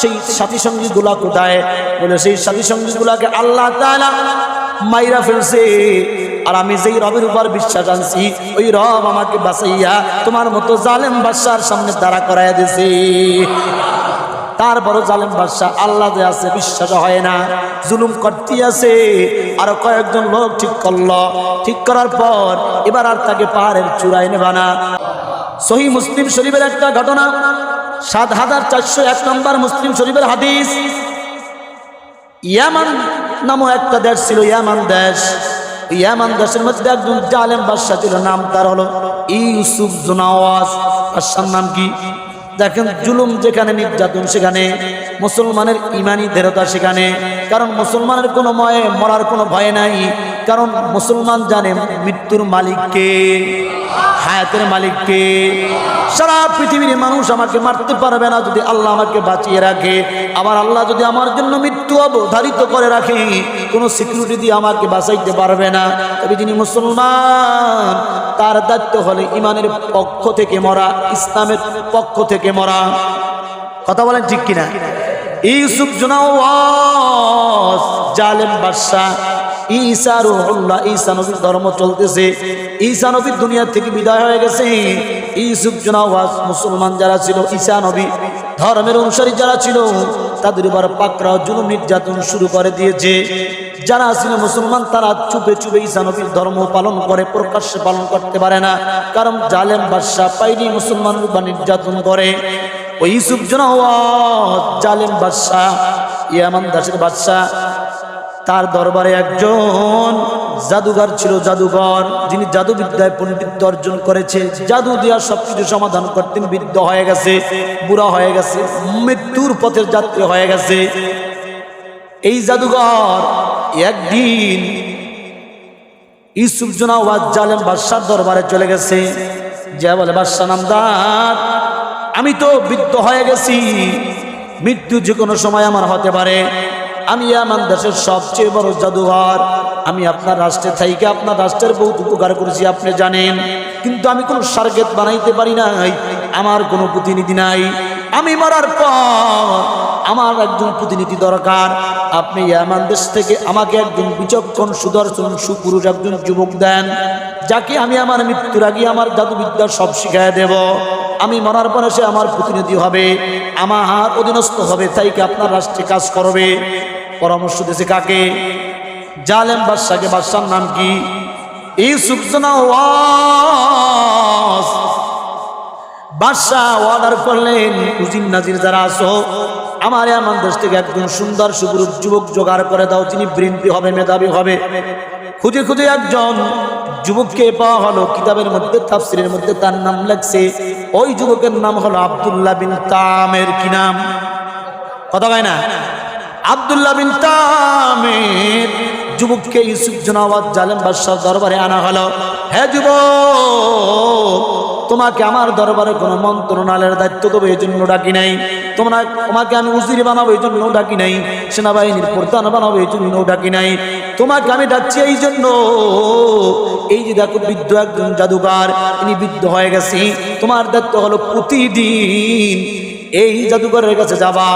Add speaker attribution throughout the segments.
Speaker 1: সেই সাথী সঙ্গী গুলা কোথায়? বলে সেই সাথী সঙ্গী গুলাকে আল্লাহ মাইরা ফেলছে। আর আমি যেই রবের উপর বিশ্বাস আনছি, ওই রব আমাকে বাঁচাইয়া তোমার মতো জালেম বাদশার সামনে দাঁড়া করাইয়া দিছে তারপরও জালেম বাদশাহ আল্লাহ যে আছে বিশ্বাস হয় না, জুলুম করতে আছে। আরও কয়েকজন লোক ঠিক করল। ঠিক করার পর এবার আর তাকে পাহাড়ের চূড়ায় নেবা না। সহি মুসলিম শরীফের একটা ঘটনা সাত হাজার চারশো এক নম্বর মুসলিম শরীফের হাদিস। ইয়ামান নামও একটা দেশ ছিল, ইয়ামান দেশ। ইয়ামান দেশের মধ্যে একজন জালেম বাদশাহ ছিল, নাম তার হলো ইউসুফ জুনাওয়াজ বাদশার নাম কি? দেখেন, জুলুম যেখানে, নির্যাতন সেখানে, মুসলমানের ইমানি দৃঢ়তা সেখানে। কারণ মুসলমানের কোনো ময়ে মরার কোনো ভয় নাই। কারণ মুসলমান জানে মৃত্যুর মালিককে হায়াতের মালিককে সারা পৃথিবীর মানুষ আমাকে মারতে পারবে না যদি আল্লাহ আমাকে বাঁচিয়ে রাখে। আমার আল্লাহ যদি আমার জন্য মৃত্যু অবধারিত করে রাখে, কোনো সিকিউরিটি দিয়ে আমাকে বাঁচাইতে পারবে না। তবে যিনি মুসলমান, তার দায়িত্ব হলে ইমানের পক্ষ থেকে মরা, ইসলামের পক্ষ থেকে মরা। কথা বলেন ঠিক কিনা? ইউসুফ জুনাওয়াজ, জালেম বাদশাহ ঈসা রুহুল্লাহ, ঈসা নবীর ধর্ম চলতেছে। ঈসা নবীর দুনিয়া থেকে বিদায় হয়ে গেছে। ইউসুফ জুনাওয়াজ মুসলমান যারা ছিল, ঈসা নবী, ধর্মের অনুসারী যারা ছিল, তাদের এবার পাকড়াও, জুলুম, নির্যাতন শুরু করে দিয়েছে। যারা ছিল মুসলমান, তারা চুপে চুপে ঈসা নবীর ধর্ম পালন করে, প্রকাশ্যে পালন করতে পারে না। কারণ জালেম, বাদশাহ পাইনি মুসলমান বা নির্যাতন করে। ওই জনাওয়াজ জালেম, বাদশাহ, ইয়ামান দাসের বাদশাহ তার দরবারে একজন জাদুঘর ছিল জাদুঘর, যিনি জাদুবিদ্যায় পণ্ডিত অর্জন করেছে। জাদু দিয়া সবকিছু সমাধান করতেন বৃদ্ধ হয়ে গেছে, বুড়া হয়ে গেছে, মৃত্যুর পথের যাত্রী হয়ে গেছে। এই জাদুঘর একদিন ইউসুফ জোনাওয়াজ জালেম বাদশার দরবারে চলে গেছে। যে বলে বাদশাহ নামদার, আমি তো বৃদ্ধ হয়ে গেছি, মৃত্যু যে কোনো সময় আমার হতে পারে। আমি আমার দেশের সবচেয়ে বড় জাদুঘর। আমি আপনার রাষ্ট্রে থাইকে আপনার রাষ্ট্রের বহুত উপকার করেছি, আপনি জানেন। কিন্তু আমি কোনো সার্গেত বানাইতে পারি নাই, আমার কোনো প্রতিনিধি নাই। আমি মরার পর আমার একজন প্রতিনিধি দরকার। আপনি ইয়ামান দেশ থেকে আমাকে একজন বিচক্ষণ, সুদর্শন, সুপুরুষ একজন যুবক দেন, যাকে আমি আমার মৃত্যুর আগে আমার জাদুবিদ্যা সব শিখায় দেব। আমি মরার পরে সে আমার প্রতিনিধি হবে। আমার অধীনস্থ হবে, তাই কি আপনার রাষ্ট্রে কাজ করবে? পরামর্শ দিয়েছে কাকে? জালেম বাদশাকে, বাদশার নাম কি? জনাওয়াজ বাদশাহ নাজির যারা আমার দেশ থেকে সুন্দর যুবক জোগাড় করে দাও বৃন্দি হবে, মেধাবী হবে। খুঁজে খুঁজে একজন যুবককে পাওয়া হলো, কিতাবের মধ্যে, তাফসিরের মধ্যে তার নাম লাগছে ওই যুবকের নাম হলো আব্দুল্লাহ বিন তামের কি নাম? কথা হয় না? আব্দুল্লাহ বিন তামের যুবককে ইউসুফ জনাওয়াত জালেম বাদশাহ দরবারে আনা হলো। হে যুবক, তোমাকে আমার দরবারে কোনো মন্ত্রণালয়ের দায়িত্ব দেবো, এই জন্য ডাকি নাই। তোমরা, তোমাকে আমি উজির বানাবো, এই জন্য ডাকি নাই। সেনাবাহিনীর প্রধান বানাবো, এই জন্য ডাকি নাই। তোমাকে আমি ডাকছি এই জন্য এই যে দেখো বৃদ্ধ একজন জাদুকার ইনি বৃদ্ধ হয়ে গেছি। তোমার দায়িত্ব হলো প্রতিদিন এই জাদুঘরের কাছে যাবা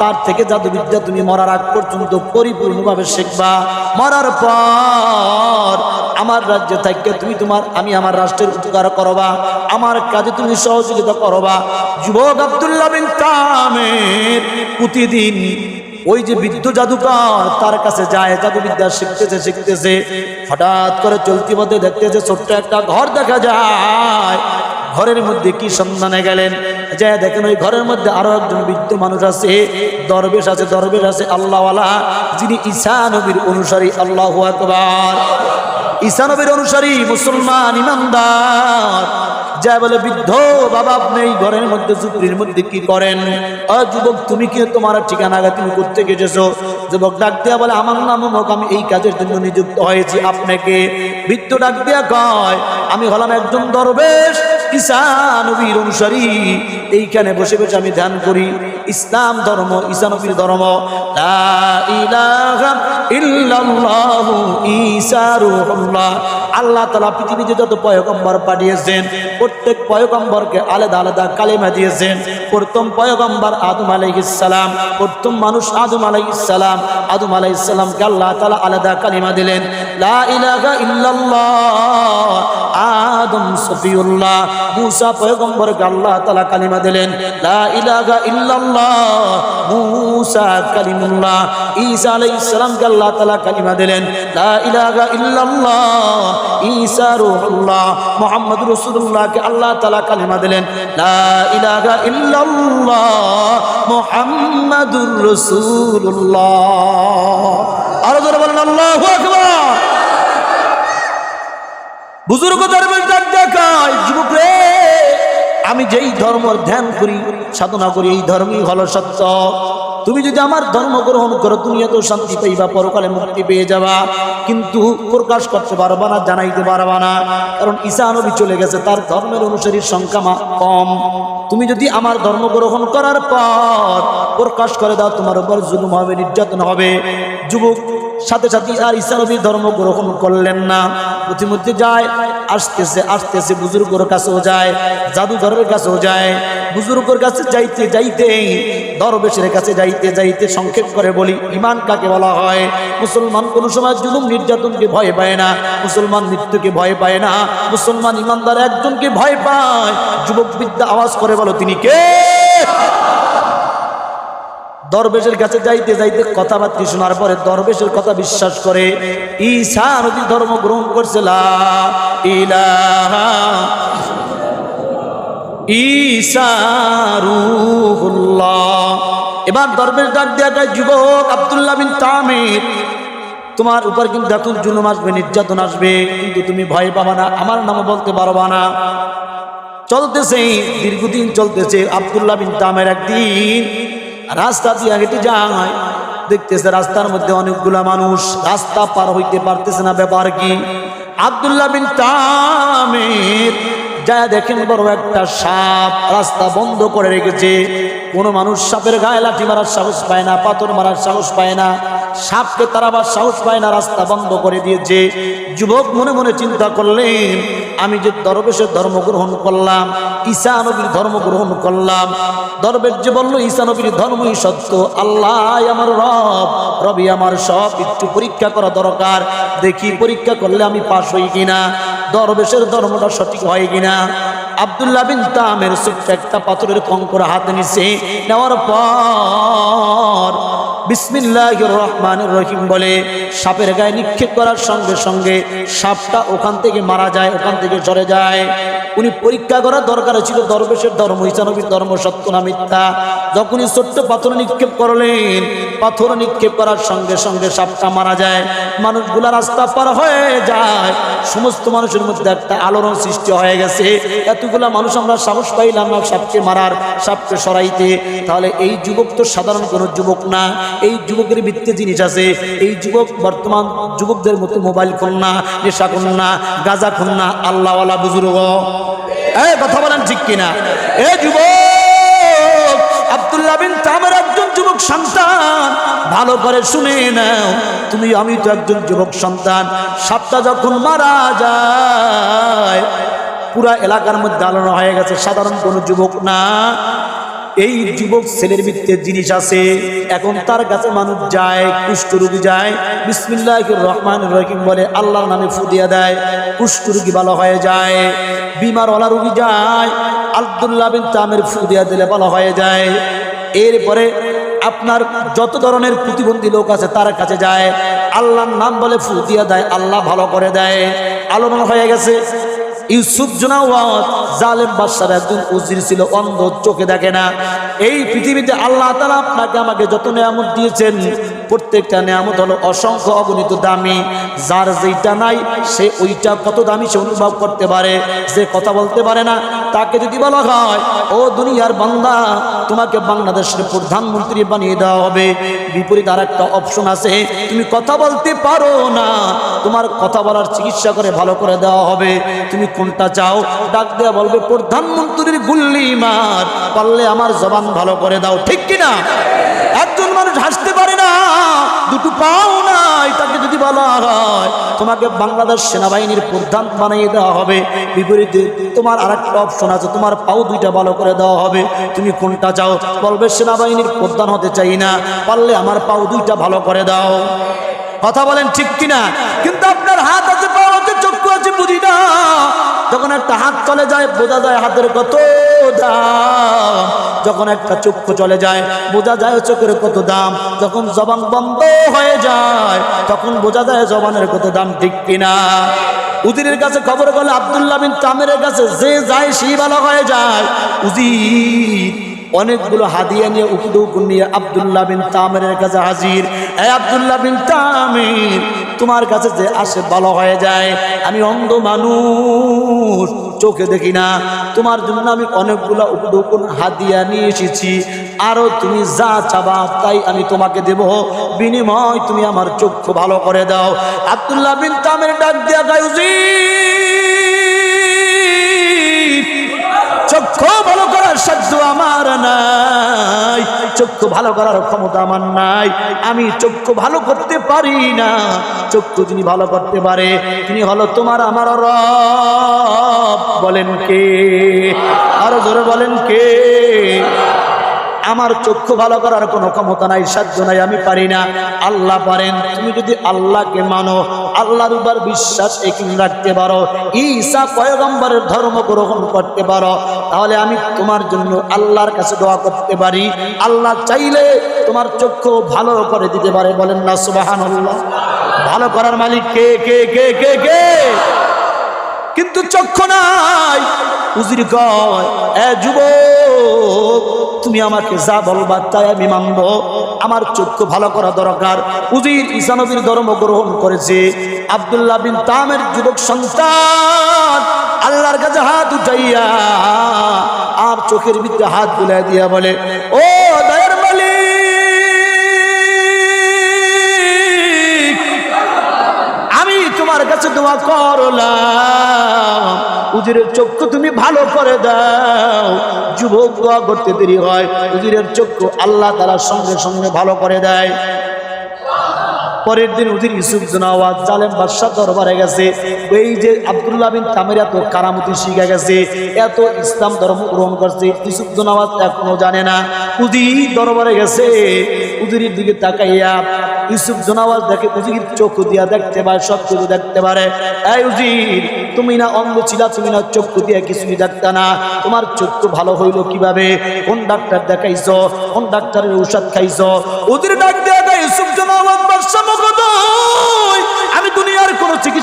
Speaker 1: তার থেকে জাদুবিদ্যা তুমি মরার আগ পর্যন্ত পরিপূর্ণভাবে শিখবা। মরার পর আমার রাজ্যে থাকতে তুমি তোমার, আমি আমার রাষ্ট্রের উপকার করবা। আমার কাজে তুমি সহযোগিতা করবা। যুবক আব্দুল্লাহ বিন তামের প্রতিদিন ওই যে বৃদ্ধ জাদুকর তার কাছে যায়, জাদুবিদ্যা শিখতেছে শিখতেছে। হঠাৎ করে চলতি পথে দেখতেছে ছোট্ট একটা ঘর দেখা যায়। ঘরের মধ্যে কি সন্ধানে গেলেন? যে দেখেন ওই ঘরের মধ্যে আরও একজন বৃদ্ধ মানুষ আছে, দরবেশ আছে দরবেশ আছে, আল্লাহওয়ালা, যিনি ঈসা নবীর অনুসারী, আল্লাহ আকবার। ঈসা নবীর অনুসারী, মুসলমান, ইমানদার। যা বলে বৃদ্ধ বাবা আপনি এই ঘরের মধ্যে ঝুপড়ির মধ্যে কি করেন? অ যুবক তুমি কি তোমার ঠিকানা আগে তুমি করতে গেছো? যুবক ডাক দিয়া বলে আমার নাম অমুক, আমি এই কাজের জন্য নিযুক্ত হয়েছি আপনাকে। বৃদ্ধ ডাক দিয়া কয় আমি হলাম একজন দরবেশ ঈসা নবীর অনুসারী। এইখানে বসে বসে আমি ধ্যান করি। ইসলাম ধর্ম ঈসানবীর ধর্ম। ইল্লাল্লাহু আল্লাহ তাআলা পৃথিবীতে যত পয়গম্বর পাঠিয়েছেন, প্রত্যেক পয়গম্বরকে আলাদা আলাদা কালেমা দিয়েছেন। প্রথম পয়গম্বর আদম আলাইহিস সালাম, প্রথম মানুষ আদম আলাইহিস সালাম। আদম আলাইহিস সালামকে আল্লাহ তাআলা আলাদা কালিমা দিলেন। লা আদম আল্লাহ তাআলা কালিমা দিলেন। আল্লাহ কালিমা দিলেন। লা ইল্লাল্লাহ মুহাম্মদ রাসূলুল্লাহকে আল্লাহ কালিমা দিলেন ইলাহা ইল্লাল্লাহ আরও বলেন আমি যেই ধর্মের ধ্যান করি, সাধনা করি, এই ধর্মই হলো সত্য। তুমি যদি আমার ধর্ম গ্রহণ করো এত শান্তি পাইবা, পরকালে মুক্তি পেয়ে যাবা। কিন্তু প্রকাশ করতে পারবা না, জানাইতে পারবা না। কারণ ঈসা নবী চলে গেছে, তার ধর্মের অনুসারী সংখ্যা কম। তুমি যদি আমার ধর্ম গ্রহণ করার পর প্রকাশ করে দাও, তোমার উপর জুলুম হবে, নির্যাতন হবে। যুবক সাথে সাথে আর নবীর ধর্ম গ্রহণ করলেন না। প্রতিমধ্যে যায়, আসতেছে আসতেছে, বুজুর্গর কাছেও যায়, জাদুঘরের কাছেও যায়। বুজুর্গর কাছে যাইতে যাইতে দরবেশের কাছে যাইতে যাইতে সংক্ষেপ করে বলি, ইমান কাকে বলা হয়? মুসলমান কোনো সময় জুলুম নির্যাতনকে ভয় পায় না, মুসলমান মৃত্যুকে ভয় পায় না, মুসলমান ইমানদার একজনকে ভয় পায়। যুবক বিদ্যা আওয়াজ করে বলো, তিনি কে? দরবেশের কাছে যাইতে যাইতে কথাবার্তা শোনার পরে দরবেশের কথা বিশ্বাস করে, ঈসা নদী ধর্ম গ্রহণ করছে, লা ইলাহা ঈসা রূহুল্লাহ। এবার দরবেশ ডাক দেয়া যায়, যুবক আব্দুল্লাহ বিন তামির, তোমার উপর কিন্তু এখন জুলুম আসবে, নির্যাতন আসবে, কিন্তু তুমি ভয় পাবা না, আমার নাম বলতে পারবা না। চলতেছে, দীর্ঘদিন চলতেছে আব্দুল্লাহ বিন তামের একদিন রাস্তা দিয়ে হেঁটে যাওয়া হয় দেখতেছে রাস্তার মধ্যে অনেকগুলা মানুষ। রাস্তা পার হইতে পারতেছে না, ব্যাপার কি? আব্দুল্লাহ বিন তামের যা দেখেন বড় একটা সাপ রাস্তা বন্ধ করে রেখেছে। কোনো মানুষ সাপের গায়ে লাঠি মারার সাহস পায় না, পাথর মারার সাহস পায় না, সাপকে তারাবার সাহস পায় না, রাস্তা বন্ধ করে দিয়েছে। যুবক মনে মনে চিন্তা করলেন আমি যে দরবেশের ধর্ম গ্রহণ করলাম, ঈসা নবীর ধর্ম গ্রহণ করলাম, দরবেশ যে বলল, ঈসা নবীর ধর্মই সত্য আল্লাহ আমার রব, রবি আমার সব, একটু পরীক্ষা করা দরকার, দেখি পরীক্ষা করলে আমি পাশ হই কিনা, দরবেশের ধর্মটা সঠিক হয় কিনা। আব্দুল্লাহ বিন তামের ছোট্ট একটা পাথরের কঙ্কর হাতে নিছে, নেওয়ার পর বিসমিল্লাহ রহমান রহিম বলে, সাপের গায়ে নিক্ষেপ করার সঙ্গে সঙ্গে সাপটা ওখান থেকে মারা যায়, ওখান থেকে সরে যায়। উনি পরীক্ষা করার দরকার ছিল দরবেশের ধর্ম ইসানবীর ধর্ম, সত্য না মিথ্যা। যখনই ছোট্ট পাথর নিক্ষেপ করলেন পাথর নিক্ষেপ করার সঙ্গে সঙ্গে সাপটা মারা যায়। মানুষগুলা রাস্তা পার হয়ে যায়। সমস্ত মানুষের মধ্যে একটা আলোড়ন সৃষ্টি হয়ে গেছে। এতগুলা মানুষ আমরা সাহস পাইলাম না সাপকে মারার, সাপকে সরাইতে। তাহলে এই যুবক তো সাধারণ কোনো যুবক না। এই যুবকের ভিত্তি জিনিস আছে। এই যুবক বর্তমান যুবকদের মতো মোবাইল ফোন না, নেশা খুন না, গাঁজা খুন না, আল্লাহওয়ালা বুজুর্গ। এই কথা বলেন ঠিক কিনা? এ যুবক আব্দুল্লাহ বিন তামের একজন যুবক সন্তান ভালো করে শুনে নাও। তুমি, আমি তো একজন যুবক সন্তান। সাপটা যখন মারা যায়, পুরা এলাকার মধ্যে আলোড়ন হয়ে গেছে। সাধারণ কোনো যুবক না। এই যুবক ছেলের ভিত্তির জিনিস আছে। এখন তার কাছে মানুষ যায় কুষ্ঠ রুগী যায়। বিসমিল্লাহ রহমান রহিম বলে আল্লাহর নামে ফুদিয়া দেয় কুষ্ঠ রুগী ভালো হয়ে যায়। বিমারওয়ালা রুগী যায়। আব্দুল্লাহ বিন তামের ফু দিয়া দিলে ভালো হয়ে যায়। এরপরে আপনার যত ধরনের প্রতিবন্ধী লোক আছে, তার কাছে যায়। আল্লাহর নাম বলে ফুল দিয়া দেয়, আল্লাহ ভালো করে দেয়। আলোড়ন হয়ে গেছে। ইউসুফ জুনাওয়াত জালেম বাদশার একজন উজির ছিল, অন্ধ, চোখে দেখে না। এই পৃথিবীতে আল্লাহ তালা আপনাকে আমাকে যত নিয়ামত দিয়েছেন প্রত্যেকটা নিয়ামত হলো অসংখ্য অগণিত দামি। যার যেইটা নাই, সে ওইটা কত দামি সে অনুভব করতে পারে, যে কথা বলতে পারে না। তাকে যদি বলা হয়, ও দুনিয়ার বান্দা, তোমাকে বাংলাদেশের প্রধানমন্ত্রী বানিয়ে দেওয়া হবে। বিপরীত আর একটা অপশন আছে, তুমি কথা বলতে পারো না, তোমার কথা বলার চিকিৎসা করে ভালো করে দেওয়া হবে। তুমি কোনটা চাও? ডাক দেওয়া বলবে, প্রধানমন্ত্রীর গুল্লি মার, পারলে আমার জবান ভালো করে দাও। ঠিক কিনা? একজন মানুষ হাসতে পারে না, দুটো পাও নাই, তাকে যদি বলা হয়, তোমাকে বাংলাদেশ সেনাবাহিনীর প্রধান বানিয়ে দেওয়া হবে, বিপরীতে তোমার আর একটা অপশন আছে, তোমার পাও দুইটা ভালো করে দেওয়া হবে, তুমি কোনটা চাও? বলবে, সেনাবাহিনীর প্রধান হতে চাই না, পারলে আমার পাও দুইটা ভালো করে দাও। কথা বলেন ঠিক কিনা? কিন্তু আপনার হাত আছে পা আছে চক্ষু আছে বুঝি না যখন একটা হাত চলে যায়, বোঝা যায় হাতের কত দাম। যখন একটা চক্ষু চলে যায়, বোঝা যায় চোখের কত দাম। যখন জবান বন্ধ হয়ে যায়, তখন বোঝা যায় জবানের কত দাম, ঠিক কিনা? উজিরের কাছে খবর গেলে, আবদুল্লাহ বিন তামের কাছে, যে যায়, সেই ভালো হয়ে যায়। উজির অনেকগুলো হাদিয়া নিয়ে উকুদুক নিয়ে আবদুল্লাহ বিন তামের কাছে হাজির। এ আবদুল্লাহ বিন তামির, তোমার কাছে যে আসে ভালো হয়ে যায়। আমি অন্ধ মানুষ, চোখে দেখি না। তোমার জন্য আমি অনেকগুলো উপদুকুন হাদিয়া নিয়ে এসেছি। আরও তুমি যা চাবা তাই আমি তোমাকে দেব। বিনিময় তুমি আমার চক্ষু ভালো করে দাও। আবদুল্লাহ বিন তামের ডাক দিয়া গায়ুজি চক্ষু ভালো করার সাধ্য আমার চক্ষু ভালো করার ক্ষমতা আমার নাই। আমি চক্ষু ভালো করতে পারি না। চক্ষু যিনি ভালো করতে পারে, তিনি হলো তোমার আমার রব। বলেন কে? আরও জোরে বলেন কে? আমার চক্ষু ভালো করার কোনো ক্ষমতা নাই, সাধ্য নাই, আমি পারি না। আল্লাহ পারেন, তুমি যদি আল্লাহকে মানো, আল্লাহর উপর বিশ্বাস একিন রাখতে পারো, ঈসা পয়গম্বরের ধর্ম গ্রহণ করতে পারো, তাহলে আমি তোমার জন্য আল্লাহর কাছে দোয়া করতে পারি। আল্লাহ চাইলে তোমার চক্ষু ভালো করে দিতে পারে, বলেন না সুবাহান ভালো করার মালিক কে কে কে কে কে? কিন্তু চক্ষু নাই। উজির কয় এ যুবক, তুমি আমাকে যা বলবা তাই আমি মানব। আমার চক্ষু ভালো করা দরকার। উজির ইসানবীর ধর্ম গ্রহণ করেছে। আব্দুল্লাহ বিন তামের যুবক সন্তান, আল্লাহর কাছে হাত উঠাইয়া আর চোখের ভিতরে হাত বুলাই দিয়া বলে, ও দয়ের মালিক, আমি তোমার কাছে দোয়া করলাম। উজিরের চক্ষু তুমি ভালো করে দাও। যুবক, দোয়া করতে দেরি হয়। উজিরের চক্ষু আল্লাহ তারা সঙ্গে সঙ্গে ভালো করে দেয়। পরের দিন উজির ইসুফ জনাওয়াজ জালেম বাদশাহ দরবারে গেছে। এই যে আব্দুল্লাহ বিন তামের এত কারামতি শিখে গেছে, এত ইসলাম ধর্ম গ্রহণ করছে, ইসুফ জনাওয়াজ এখনও জানে না। উজি দরবারে গেছে উজির দিকে তাকাইয়া ইউসুফ জনাওয়াজ দেখে উজির চোখ দিয়া দেখতে পারে সব কিছু দেখতে পারে। এই উজির, তুমি না অন্ধ ছিলা, তুমি না চক্ষু দিয়ে কিছুই দেখতে না। তোমার চক্ষু ভালো হইল কীভাবে? কোন ডাক্তার দেখাইছ? কোন ডাক্তারের ঔষধ খাইছ? উজির ডাক দেয়া ইউসুফ জনাওয়াজ বাদশা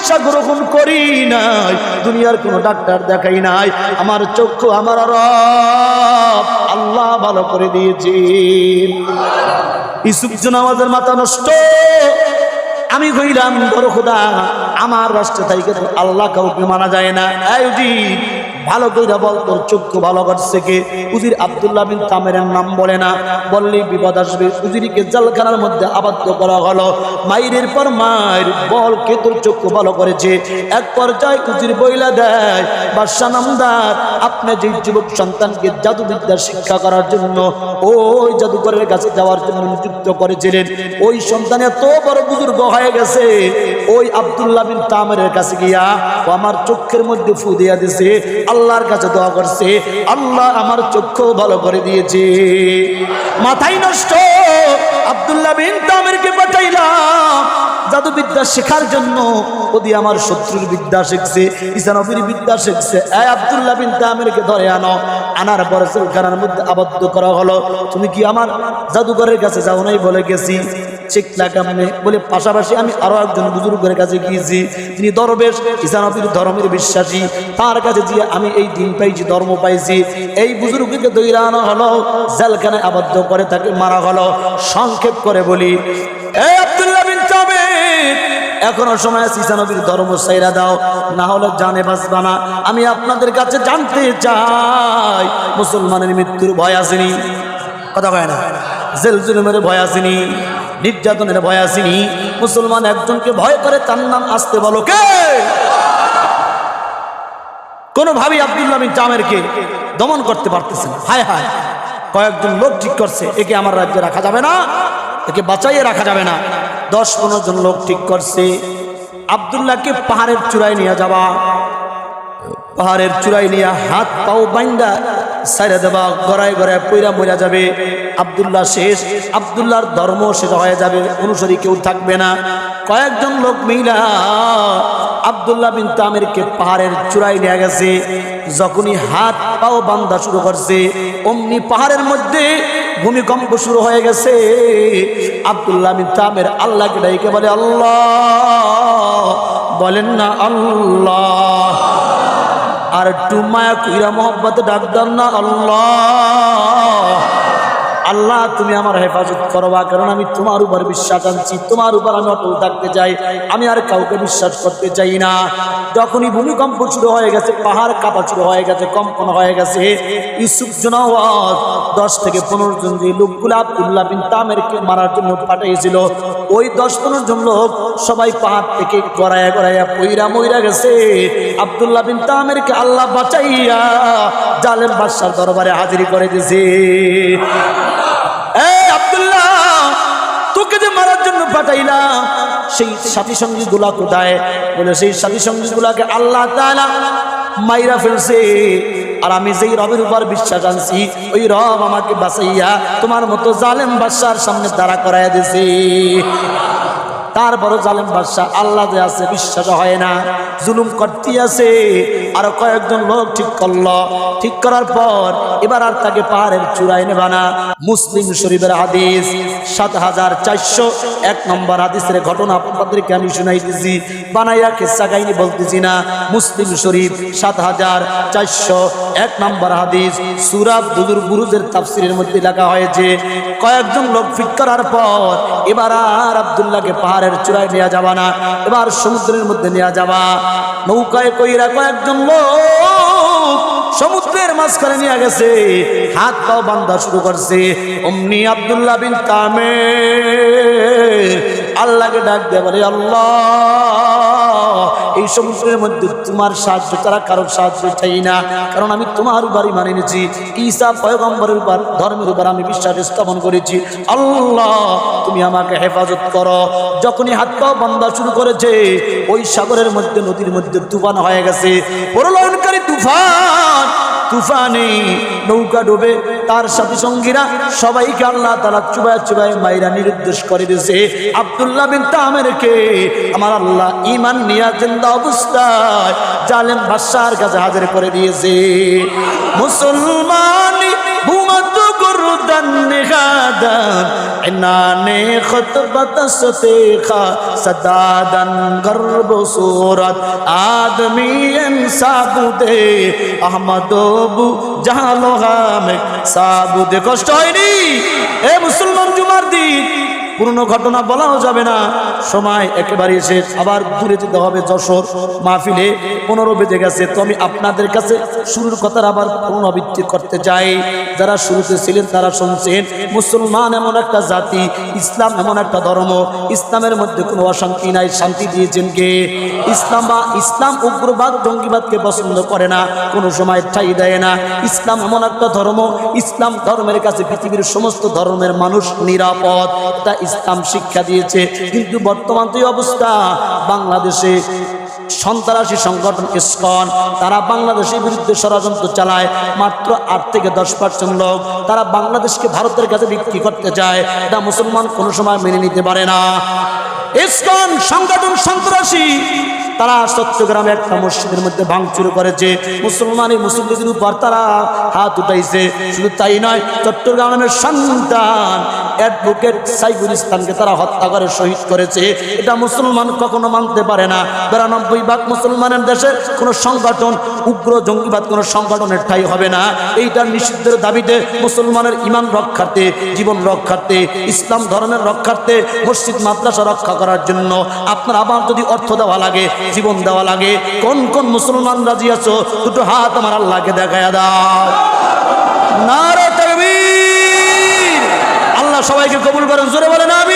Speaker 1: চিকিৎসা গ্রহণ করি নাই। দুনিয়ার কোনো ডাক্তার দেখাই নাই। আমার চক্ষু, আমার আল্লাহ ভালো করে দিয়েছি। ইসুফ জনাওয়াজের মাথা নষ্ট, আমি কইলাম, বড় খোদা, আমার রাষ্ট্র থাইকে আল্লাহ কাউকে মানা যায় না। আয়োজিন ভালো কইরা বল, তোর চক্ষু ভালো করছে কে? উজির আব্দুল্লাহ বিন তামেরের নাম বলে না। বললেই বিপদ আসবে। উজিরিকে জেলখানার মধ্যে আবদ্ধ করা হলো। মাইরের পর মায়ের বল কে তোর চক্ষু ভালো করেছে? এক পর্যায়ে উজির বইলা দেয় বাদশা নামদার, আপনি যে যুবক সন্তানকে জাদুবিদ্যা শিক্ষা করার জন্য ওই জাদুকরের কাছে যাওয়ার জন্য নিযুক্ত করেছিলেন, ওই সন্তান এত বড় বুজুর্গ হয়ে গেছে। ওই আব্দুল্লাহ বিন তামেরের কাছে গিয়া আমার চোখের মধ্যে ফু দিয়া দিছে। আল্লাহর কাছে দোয়া করছে, আল্লাহ আমার চক্ষু ভালো করে দিয়েছে। মাথায় নষ্ট, আব্দুল্লাহ বিন তামেরকে পাঠাইলাম। জাদুবিদ্যা শেখার জন্য ওদি আমার শত্রুর বিদ্যা শিখছে, ইসানবীর বিদ্যা শিখছে। এ আব্দুল্লাহ বিন তামেরকে ধরে আনো, আনার পর জেলখানার মধ্যে আবদ্ধ করা হলো। তুমি কি আমার জাদুঘরের কাছে যাও নাই বলে গেছি? শিখলা কেমনে? বলে, পাশাপাশি আমি আরও একজন বুজুর্গের কাছে গিয়েছি। তিনি দরবেশ ইসানবীর ধর্মের বিশ্বাসী। তার কাছে গিয়ে আমি এই দিন পাইছি, ধর্ম পাইছি। এই বুজুর্গকে দৈরা আনা হলো, জেলখানায় আবদ্ধ করে তাকে মারা হলো। সংক্ষেপ করে বলি এখনও সময় আছে ঈসা নবীর ধর্ম সাইরা দাও। না হলে জানে বাঁচবা না। আমি আপনাদের কাছে জানতে চাই, মুসলমানের মৃত্যুর ভয় আসেনি। কথা কয় না? জেল জুলুমের ভয় আসেনি। নির্যাতনের ভয় আসেনি। মুসলমান একজনকে ভয় করে, তার নাম আসতে বলো কে? কোনোভাবেই আব্দুল্লাহ বিন জামেরকে দমন করতে পারতেছে না। হায় হায়, কয়েকজন লোক ঠিক করছে, একে আমার রাজ্যে রাখা যাবে না, একে বাঁচাইয়ে রাখা যাবে না। দশ পনেরো জন লোক ঠিক করছে। আবদুল্লাহকে পাহাড়ের চূড়ায় নিয়ে যাওয়া, পাহাড়ের চূড়ায় নিয়ে হাত পাও বাইন্দা সাইরা দেবা, গড়ায় গড়ায় পইরা মরা যাবে। আবদুল্লাহ শেষ। আবদুল্লাহর ধর্ম শেষ হয়ে যাবে, অনুসারী কেউ থাকবে না। কয়েকজন লোক মিলা আবদুল্লাহ বিন তামিরকে পাহাড়ের চূড়ায় নিয়ে গেছে। যখনই হাত পাও বান্ধা শুরু করছে, অমনি পাহাড়ের মধ্যে ভূমিকম্প শুরু হয়ে গেছে। আবদুল্লাহ বিন তামের আল্লাহকে ডাইকে বলে, আল্লাহ। বলেন না, আল্লাহ। আর একটু মায়া কুইরা মোহব্বতে ডাক দেন না, আল্লাহ। আল্লাহ, তুমি আমার হেফাজত করবা, কারণ আমি তোমার উপর বিশ্বাস আনছি, তোমার উপর আমি অটল থাকতে চাই, আমি আর কাউকে বিশ্বাস করতে চাই না। যখনই ভূমিকম্প শুরু হয়ে গেছে, পাহাড় কাঁপা শুরু হয়ে গেছে, কম্পন হয়ে গেছে, ইউসুফ জনাওয়াজ দশ থেকে পনেরো জন যে লোকগুলো বিন তামেরকে মারার জন্য পাঠিয়েছিল ওই দশ পনেরো জন লোক সবাই পাহাড় থেকে গড়াইয়া গড়াইয়া পইরা মইরা গেছে। আবদুল্লাহ বিন তামেরকে আল্লাহ বাঁচাইয়া জালেম বাদশার দরবারে হাজিরি করে দিয়েছে। এই আব্দুল্লাহ, তোকে যে মারার জন্য পাঠাইলাম, সেই সাথী সঙ্গী গুলা কোথায়? বলে, সেই সাথী সঙ্গী গুলাকে আল্লাহ তাআলা মাইরা ফেলছে। আর আমি যেই রবের উপর বিশ্বাস আনছি, ওই রব আমাকে বাঁচাইয়া তোমার মতো জালেম বাদশার সামনে দাঁড়া করাইয়া দিছে তারপরও জালেম বাদশাহ আল্লাহ যে আছে বিশ্বাস হয় না। জুলুম করতে আছে। আরও কয়েকজন লোক ঠিক করল। ঠিক করার পর এবার আর তাকে পাহাড়ের চূড়ায় নেবা না। মুসলিম শরীফের হাদিস সাত হাজার চারশো। এক নম্বর হাদিসের ঘটনা আপনাদেরকে আমি শুনাইতেছি। বানাইয়া কেসা কাহিনী বলতেছি না। মুসলিম শরীফ সাত হাজার চারশো। এক নম্বর হাদিস সুরাব দুদুর বুরুজের তাফসিরের মধ্যে লেখা হয়েছে কয়েকজন লোক ফিট করার পর এবার আর আবদুল্লাহকে পাহাড়ের চূড়ায় নেওয়া যাবা না, এবার সমুদ্রের মধ্যে নেওয়া যাবা। নৌকায় কইরা কয়েকজন লোক সমুদ্রের মাঝখানে নিয়ে গেছে, হাত পাও বান্ধা শুরু করছে। অমনি আবদুল্লাহ বিন তামে আল্লাহকে ডাক দেয় বলে, আল্লাহ এই সমুদ্রের মধ্যে তোমার সাহায্য, তারা কারোর সাহায্য চাই না। কারণ আমি তোমার উপরই মানে নিয়েছি ঈসা পয়গম্বরের উপর, ধর্মের উপর আমি বিশ্বাস স্থাপন করেছি। আল্লাহ, তুমি আমাকে হেফাজত করো। যখনই হাত পা বান্ধা শুরু করেছে, ওই সাগরের মধ্যে, নদীর মধ্যে তুফান হয়ে গেছে। প্রলয়নকারী তুফান তুফানে, নৌকা ডুবে তার সাথে সঙ্গীরা সবাইকে আল্লাহ তালা চুবায় চুবায় মাইরা নির্দেশ করে দিয়েছে। আবদুল্লাহ বিন তামেরকে আমার আল্লাহ ইমান নিয়া জিন্দা অবস্থায় জালেম বাদশার কাছে হাজির করে দিয়েছে। মুসলমান ভূমত গুরুদান নিগাদান ইনানে খতবত সতেখা সদাদান গর্ব সুরত আদমি সাবুদে আহমদবু জাহালো হামে সাবুদে কষ্ট হয়নি এ মুসলমান জুমার দিন পুরনো ঘটনা বলাও যাবে না। সময় একেবারে শেষ। আবার দূরে যেতে হবে যশোর মাহফিলে। পনেরো বেজে গেছে। তো আমি আপনাদের কাছে শুরুর কথার আবার পুনরাবৃত্তি করতে চাই। যারা শুরুতে ছিলেন, তারা শুনছেন। মুসলমান এমন একটা জাতি, ইসলাম এমন একটা ধর্ম। ইসলামের মধ্যে কোনো অশান্তি নাই, শান্তি দিয়েছেন কে? ইসলাম বা ইসলাম উগ্রবাদ, জঙ্গিবাদকে পছন্দ করে না। কোনো সময় ঠাই দেয় না। ইসলাম এমন একটা ধর্ম। ইসলাম ধর্মের কাছে পৃথিবীর সমস্ত ধর্মের মানুষ নিরাপদ। তা ইসলাম শিক্ষা দিয়েছে। কিন্তু বর্তমান তো অবস্থা, বাংলাদেশে সন্ত্রাসী সংগঠন স্কন তারা বাংলাদেশের বিরুদ্ধে ষড়যন্ত্র চালায়। মাত্র আট থেকে দশ পার্সেন্ট লোক তারা বাংলাদেশকে ভারতের কাছে বিক্রি করতে চায়। এটা মুসলমান কোনো সময় মেনে নিতে পারে না। ইস্কন সংগঠন সন্ত্রাসী তারা চট্টগ্রামে একটা মসজিদের মধ্যে ভাঙচুর করেছে। মুসলমান মুসলিমদের উপর তারা হাত উঠাইছে। শুধু তাই নয়, চট্টগ্রামের সন্তান অ্যাডভোকেট সাইফুল ইসলামকে তারা হত্যা করে, শহীদ করেছে। এটা মুসলমান কখনো মানতে পারে না। বিরানব্বই ভাগ মুসলমানের দেশে কোনো সংগঠন, উগ্র জঙ্গিবাদ কোনো সংগঠনের ঠাই হবে না। এইটা নিষিদ্ধের দাবিতে মুসলমানের ইমান রক্ষার্থে, জীবন রক্ষার্থে, ইসলাম ধর্মের রক্ষার্থে, মসজিদ, মাদ্রাসা রক্ষা করার জন্য। আপনার আবার যদি অর্থ দেওয়া লাগে জীবন দেওয়া লাগে। কোন কোন মুসলমান রাজি আছো? দুটো হাত আমার আল্লাহকে দেখায় দাও। নারে তাকবীর। আল্লাহ সবাইকে কবুল করেন, জোরে বলেন আর